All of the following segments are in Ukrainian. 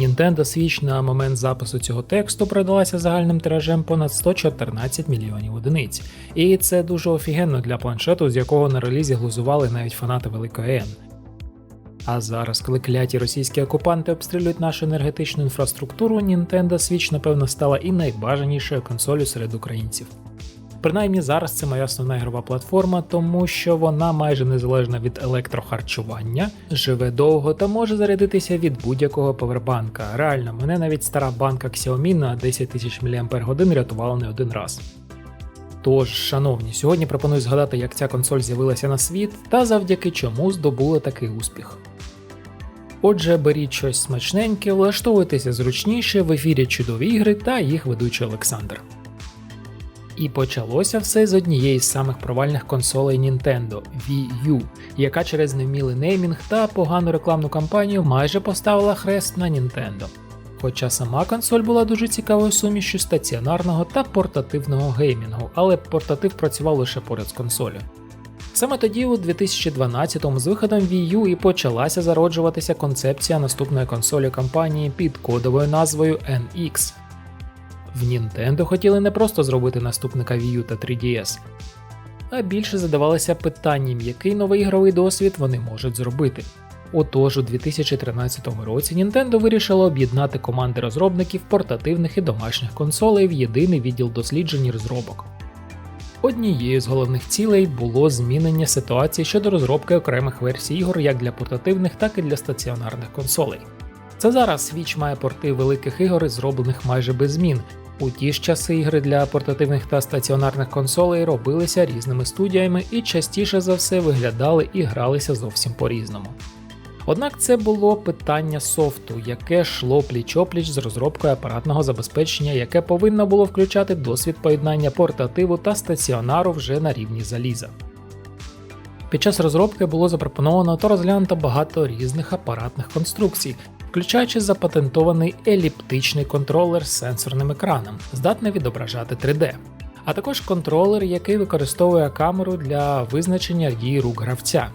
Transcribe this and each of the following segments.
Nintendo Switch на момент запису цього тексту продалася загальним тиражем понад 114 мільйонів одиниць. І це дуже офігенно для планшету, з якого на релізі глузували навіть фанати Великої Н. А зараз, коли кляті російські окупанти обстрілюють нашу енергетичну інфраструктуру, Nintendo Switch, напевно, стала і найбажанішою консолью серед українців. Принаймні зараз це моя основна ігрова платформа, тому що вона майже незалежна від електрохарчування, живе довго та може зарядитися від будь-якого повербанка. Реально, мене навіть стара банка Xiaomi на 10 тисяч мАч рятувала не один раз. Тож, шановні, сьогодні пропоную згадати, як ця консоль з'явилася на світ та завдяки чому здобула такий успіх. Отже, беріть щось смачненьке, влаштовуйтеся зручніше, в ефірі чудові ігри та їх ведучий Олександр. І почалося все з однієї з самих провальних консолей Nintendo Wii U, яка через невмілий неймінг та погану рекламну кампанію майже поставила хрест на Nintendo. Хоча сама консоль була дуже цікавою сумішю стаціонарного та портативного геймінгу, але портатив працював лише поряд з консолю. Саме тоді, у 2012-му, з виходом Wii U і почалася зароджуватися концепція наступної консолі компанії під кодовою назвою NX. В Nintendo хотіли не просто зробити наступника Wii U та 3DS, а більше задавалися питанням, який новий ігровий досвід вони можуть зробити. Отож, у 2013 році Nintendo вирішило об'єднати команди розробників портативних і домашніх консолей в єдиний відділ досліджень і розробок. Однією з головних цілей було змінення ситуації щодо розробки окремих версій ігор як для портативних, так і для стаціонарних консолей. Це зараз Switch має порти великих ігор, зроблених майже без змін. У ті ж часи ігри для портативних та стаціонарних консолей робилися різними студіями і частіше за все виглядали і гралися зовсім по-різному. Однак це було питання софту, яке йшло пліч-опліч з розробкою апаратного забезпечення, яке повинно було включати досвід поєднання портативу та стаціонару вже на рівні заліза. Під час розробки було запропоновано та розглянуто багато різних апаратних конструкцій, включаючи запатентований еліптичний контролер з сенсорним екраном, здатний відображати 3D, а також контролер, який використовує камеру для визначення дій рук гравця.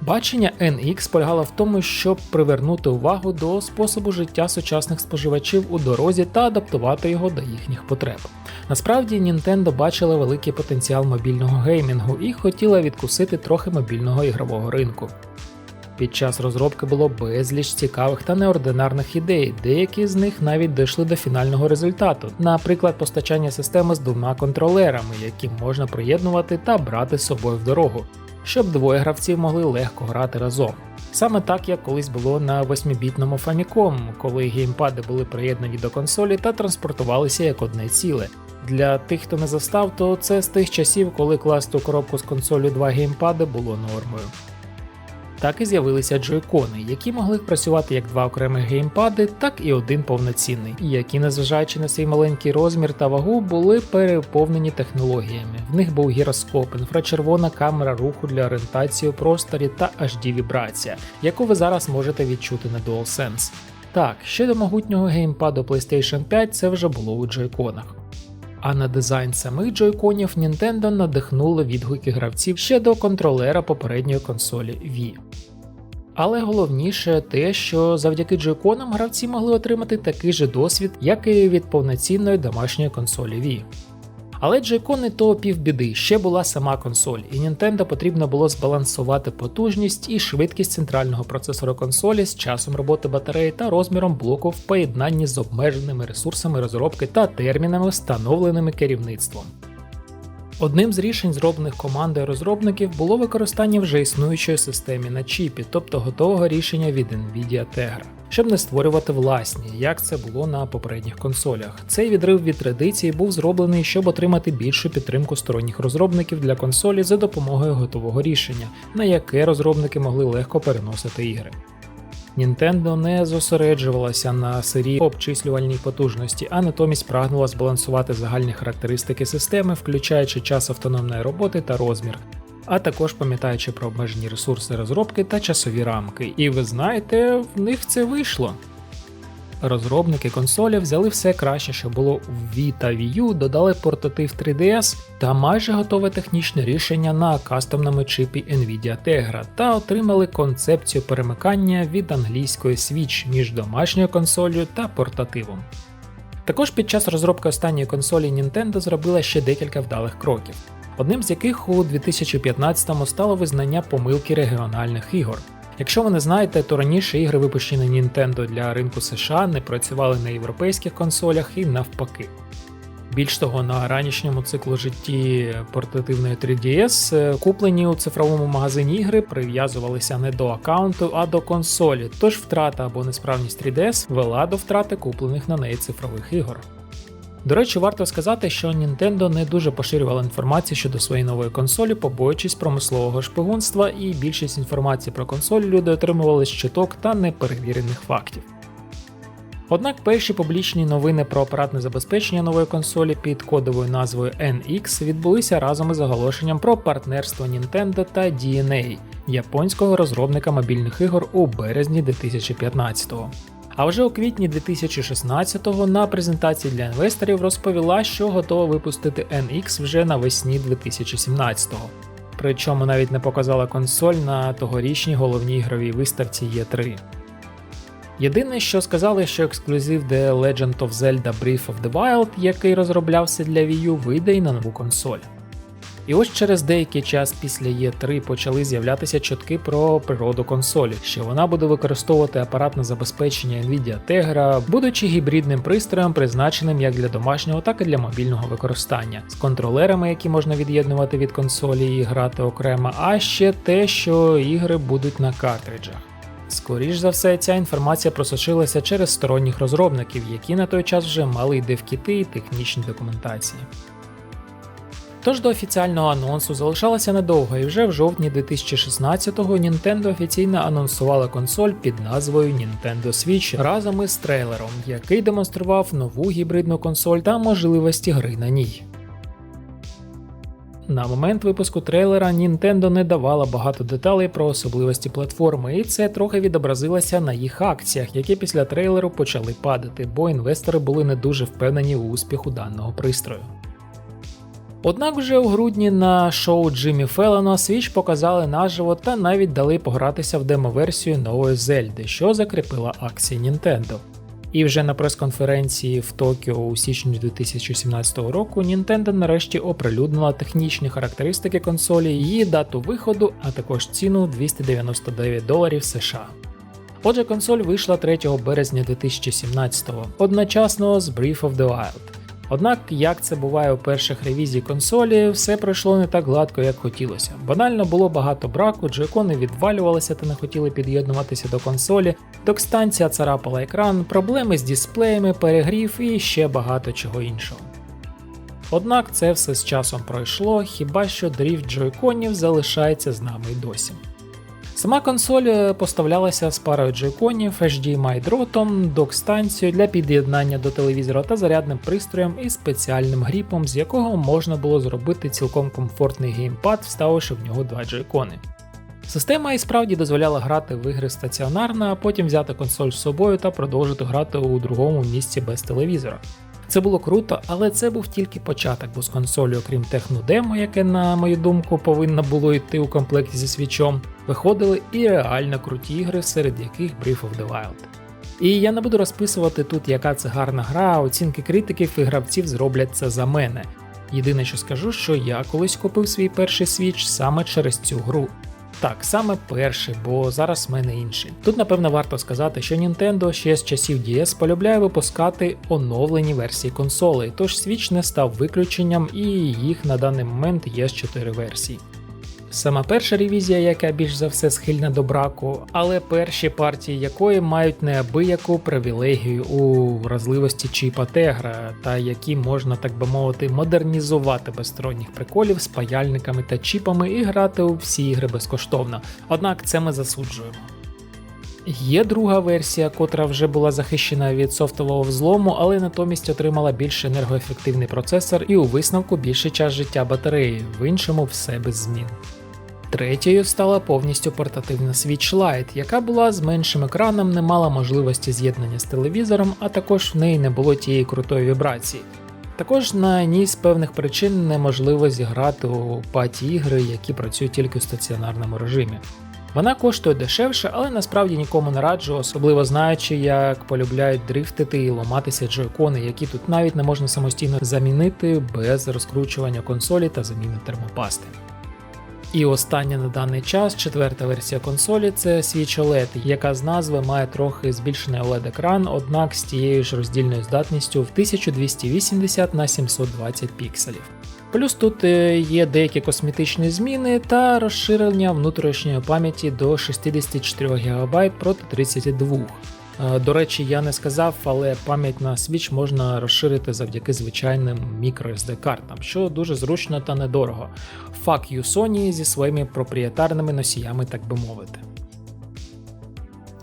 Бачення NX полягало в тому, щоб привернути увагу до способу життя сучасних споживачів у дорозі та адаптувати його до їхніх потреб. Насправді Nintendo бачила великий потенціал мобільного геймінгу і хотіла відкусити трохи мобільного ігрового ринку. Під час розробки було безліч цікавих та неординарних ідей, деякі з них навіть дійшли до фінального результату, наприклад, постачання системи з двома контролерами, які можна приєднувати та брати з собою в дорогу, щоб двоє гравців могли легко грати разом. Саме так, як колись було на 8-бітному Famicom, коли геймпади були приєднані до консолі та транспортувалися як одне ціле. Для тих, хто не застав, то це з тих часів, коли класти у коробку з консолю два геймпади було нормою. Так і з'явилися джойкони, які могли працювати як два окремих геймпади, так і один повноцінний, які, незважаючи на свій маленький розмір та вагу, були переповнені технологіями. В них був гіроскоп, інфрачервона камера руху для орієнтації у просторі та HD вібрація, яку ви зараз можете відчути на DualSense. Так, щодо могутнього геймпаду PlayStation 5 це вже було у джойконах. А на дизайн самих джойконів Nintendo надихнули відгуки гравців ще до контролера попередньої консолі Wii. Але головніше те, що завдяки джойконам гравці могли отримати такий же досвід, як і від повноцінної домашньої консолі Wii. Але джойкони то півбіди, ще була сама консоль, і Nintendo потрібно було збалансувати потужність і швидкість центрального процесора консолі з часом роботи батареї та розміром блоку в поєднанні з обмеженими ресурсами розробки та термінами, встановленими керівництвом. Одним з рішень, зроблених командою розробників, було використання вже існуючої системи на чіпі, тобто готового рішення від Nvidia Tegra, щоб не створювати власні, як це було на попередніх консолях. Цей відрив від традиції був зроблений, щоб отримати більшу підтримку сторонніх розробників для консолі за допомогою готового рішення, на яке розробники могли легко переносити ігри. Nintendo не зосереджувалася на сирій обчислювальній потужності, а натомість прагнула збалансувати загальні характеристики системи, включаючи час автономної роботи та розмір, а також пам'ятаючи про обмежені ресурси розробки та часові рамки. І ви знаєте, в них це вийшло. Розробники консолі взяли все краще, що було в Wii та Wii U, додали портатив 3DS та майже готове технічне рішення на кастомному чипі Nvidia Tegra та отримали концепцію перемикання від англійської Switch між домашньою консолью та портативом. Також під час розробки останньої консолі Nintendo зробила ще декілька вдалих кроків, одним з яких у 2015-му стало визнання помилки регіональних ігор. Якщо ви не знаєте, то раніше ігри, випущені Nintendo для ринку США, не працювали на європейських консолях і навпаки. Більш того, на ранішньому циклу житті портативної 3DS е, куплені у цифровому магазині ігри прив'язувалися не до аккаунту, а до консолі, тож втрата або несправність 3DS вела до втрати куплених на неї цифрових ігор. До речі, варто сказати, що Nintendo не дуже поширювала інформацію щодо своєї нової консолі, побоюючись промислового шпигунства, і більшість інформації про консоль люди отримували з чуток та неперевірених фактів. Однак перші публічні новини про апаратне забезпечення нової консолі під кодовою назвою NX відбулися разом із оголошенням про партнерство Nintendo та DNA, японського розробника мобільних ігор у березні 2015-го. А вже у квітні 2016-го на презентації для інвесторів розповіла, що готова випустити NX вже навесні 2017-го. Причому навіть не показала консоль на тогорічній головній ігровій виставці E3. Єдине, що сказали, що ексклюзив The Legend of Zelda Breath of the Wild, який розроблявся для Wii U, вийде й на нову консоль. І ось через деякий час після E3 почали з'являтися чутки про природу консолі, що вона буде використовувати апаратне забезпечення Nvidia Tegra, будучи гібридним пристроєм, призначеним як для домашнього, так і для мобільного використання, з контролерами, які можна від'єднувати від консолі і грати окремо, а ще те, що ігри будуть на картриджах. Скоріш за все, ця інформація просочилася через сторонніх розробників, які на той час вже мали й девкіти і технічні документації. Тож до офіціального анонсу залишалося недовго, і вже в жовтні 2016-го Nintendo офіційно анонсувала консоль під назвою Nintendo Switch разом із трейлером, який демонстрував нову гібридну консоль та можливості гри на ній. На момент випуску трейлера Nintendo не давала багато деталей про особливості платформи, і це трохи відобразилося на їх акціях, які після трейлеру почали падати, бо інвестори були не дуже впевнені у успіху даного пристрою. Однак вже у грудні на шоу Джиммі Феллона Switch показали наживо та навіть дали погратися в демо-версію нової Зельди, що закріпила акції Nintendo. І вже на прес-конференції в Токіо у січні 2017 року Nintendo нарешті оприлюднила технічні характеристики консолі, її дату виходу, а також ціну 299 доларів США. Отже, консоль вийшла 3 березня 2017-го, одночасно з Breath of the Wild. Однак, як це буває у перших ревізій консолі, все пройшло не так гладко, як хотілося. Банально було багато браку, джойкони відвалювалися та не хотіли під'єднуватися до консолі, док-станція царапала екран, проблеми з дисплеями, перегрів і ще багато чого іншого. Однак це все з часом пройшло, хіба що дріфт джойконів залишається з нами й досі. Сама консоль е, поставлялася з парою джойконів, HDMI дротом, док-станцією для під'єднання до телевізора та зарядним пристроєм і спеціальним гріпом, з якого можна було зробити цілком комфортний геймпад, вставивши в нього два джойкони. Система і справді дозволяла грати в ігри стаціонарно, а потім взяти консоль з собою та продовжити грати у другому місці без телевізора. Це було круто, але це був тільки початок, бо з консолі, окрім технодемо, яке, на мою думку, повинно було йти у комплекті зі свічом, виходили і реально круті ігри, серед яких Breath of the Wild. І я не буду розписувати тут, яка це гарна гра, оцінки критиків і гравців зроблять це за мене. Єдине, що скажу, що я колись купив свій перший свіч саме через цю гру. Так, саме перший, бо зараз в мене інший. Тут, напевно, варто сказати, що Nintendo ще з часів DS полюбляє випускати оновлені версії консолей, тож Switch не став виключенням і їх на даний момент є з 4 версії. Сама перша ревізія, яка більш за все схильна до браку, але перші партії якої мають неабияку привілегію у вразливості чіпа Тегра, та які можна, так би мовити, модернізувати без сторонніх приколів з паяльниками та чіпами і грати у всі ігри безкоштовно. Однак це ми засуджуємо. Є друга версія, котра вже була захищена від софтового взлому, але натомість отримала більш енергоефективний процесор і у висновку більший час життя батареї, в іншому все без змін. Третьою стала повністю портативна Switch Lite, яка була з меншим екраном, не мала можливості з'єднання з телевізором, а також в неї не було тієї крутої вібрації. Також на ній з певних причин неможливо зіграти у паті ігри, які працюють тільки у стаціонарному режимі. Вона коштує дешевше, але насправді нікому не раджу, особливо знаючи, як полюбляють дрифтити і ламатися джойкони, які тут навіть не можна самостійно замінити без розкручування консолі та заміни термопасти. І остання на даний час четверта версія консолі це Switch OLED, яка з назви має трохи збільшений OLED-екран, однак з тією ж роздільною здатністю в 1280 на 720 пікселів. Плюс тут е, є деякі косметичні зміни та розширення внутрішньої пам'яті до 64 ГБ проти 32 Е, До речі, я не сказав, але пам'ять на Switch можна розширити завдяки звичайним microSD картам, що дуже зручно та недорого. Fuck you Sony зі своїми проприєтарними носіями, так би мовити.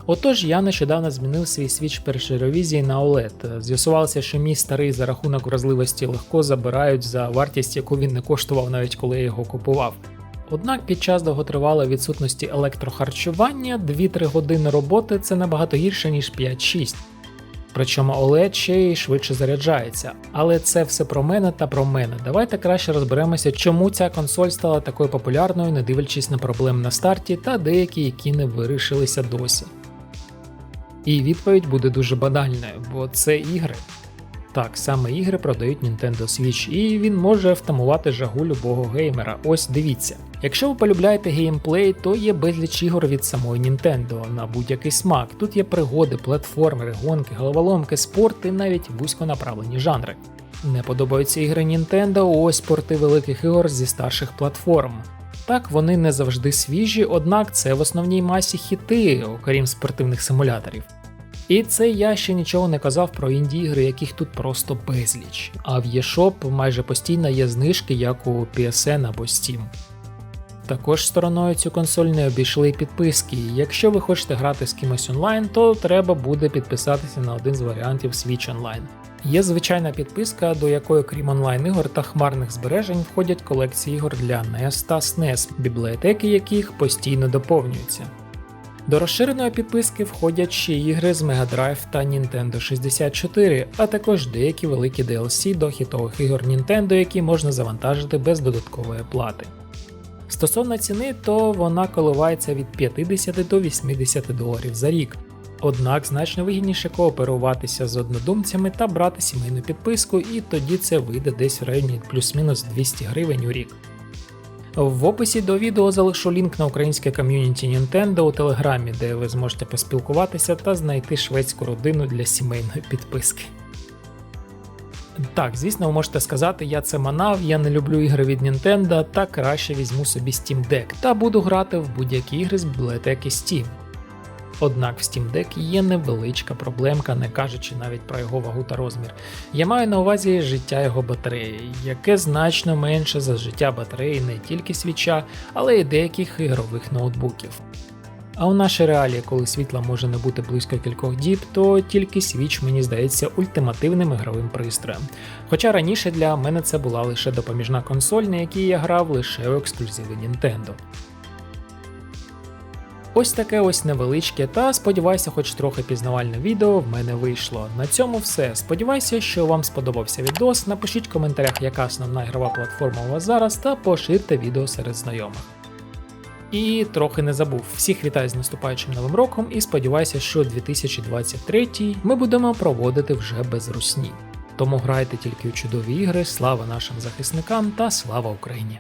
Отож, я нещодавно змінив свій Switch першої ревізії на OLED. З'ясувалося, що мій старий за рахунок вразливості легко забирають за вартість, яку він не коштував навіть коли я його купував. Однак під час довготривалої відсутності електрохарчування 2-3 години роботи це набагато гірше, ніж 5-6. Причому OLED ще й швидше заряджається. Але це все про мене та про мене. Давайте краще розберемося, чому ця консоль стала такою популярною, не дивлячись на проблем на старті та деякі, які не вирішилися досі. І відповідь буде дуже банальною, бо це ігри. Так, саме ігри продають Nintendo Switch, і він може втамувати жагу любого геймера. Ось дивіться. Якщо ви полюбляєте геймплей, то є безліч ігор від самої Nintendo на будь-який смак. Тут є пригоди, платформери, гонки, головоломки, спорт і навіть вузьконаправлені жанри. Не подобаються ігри Nintendo, ось порти великих ігор зі старших платформ. Так, вони не завжди свіжі, однак це в основній масі хіти, окрім спортивних симуляторів. І це я ще нічого не казав про інді-ігри, яких тут просто безліч. А в eShop майже постійно є знижки, як у PSN або Steam. Також стороною цю консоль не обійшли підписки. Якщо ви хочете грати з кимось онлайн, то треба буде підписатися на один з варіантів Switch Online. Є звичайна підписка, до якої, крім онлайн ігор та хмарних збережень, входять колекції ігор для NES та SNES, бібліотеки яких постійно доповнюються. До розширеної підписки входять ще ігри з Mega Drive та Nintendo 64, а також деякі великі DLC до хітових ігор Nintendo, які можна завантажити без додаткової плати. Стосовно ціни, то вона коливається від 50 до 80 доларів за рік. Однак значно вигідніше кооперуватися з однодумцями та брати сімейну підписку, і тоді це вийде десь в районі плюс-мінус 200 гривень у рік. В описі до відео залишу лінк на українське ком'юніті Nintendo у Телеграмі, де ви зможете поспілкуватися та знайти шведську родину для сімейної підписки. Так, звісно, ви можете сказати, я це манав, я не люблю ігри від Nintendo, та краще візьму собі Steam Deck та буду грати в будь-які ігри з бібліотеки Steam. Однак в Steam Deck є невеличка проблемка, не кажучи навіть про його вагу та розмір. Я маю на увазі життя його батареї, яке значно менше за життя батареї не тільки свіча, але й деяких ігрових ноутбуків. А у нашій реалії, коли світла може не бути близько кількох діб, то тільки свіч мені здається ультимативним ігровим пристроєм. Хоча раніше для мене це була лише допоміжна консоль, на якій я грав лише у ексклюзиви Nintendo. Ось таке ось невеличке, та сподіваюся, хоч трохи пізнавальне відео в мене вийшло. На цьому все. Сподіваюся, що вам сподобався відос. Напишіть в коментарях, яка основна ігрова платформа у вас зараз, та поширте відео серед знайомих. І трохи не забув. Всіх вітаю з наступаючим новим роком і сподіваюся, що 2023 ми будемо проводити вже без русні. Тому грайте тільки у чудові ігри, слава нашим захисникам та слава Україні!